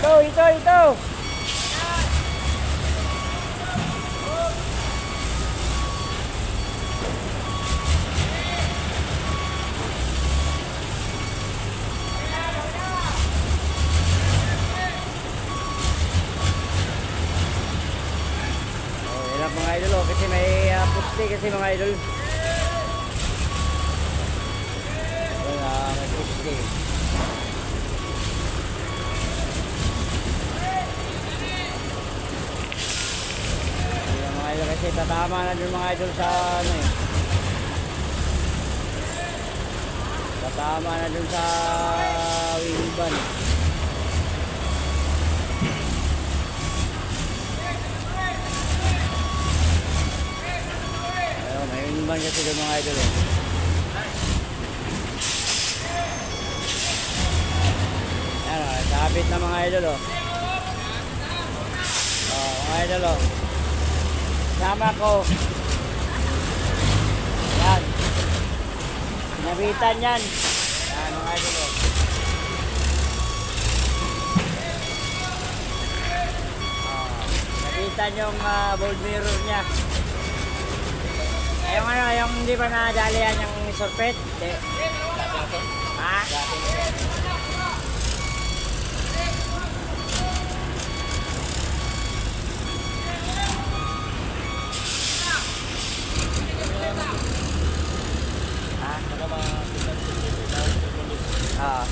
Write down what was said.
ito, ito. Oh, yan lang mga idol oh, kasi may uh, pusti kasi mga idol. Wala, may pusti. Yan mga idol kasi tatama na dun mga idol sa ano eh. Tatama na dun sa wingban. Ayun, may wingban kasi dun mga idol eh. Yan o, sabit na mga idol oh. Oh, mga idol oh. Sama ko. Yan. Sinabitan yan. Yan mga idol oh. Oh, Nabitan yung ah, board mirror niya. Ayong ano, yung hindi pa nadali yan yung surpet. Hindi. Ha? Ah.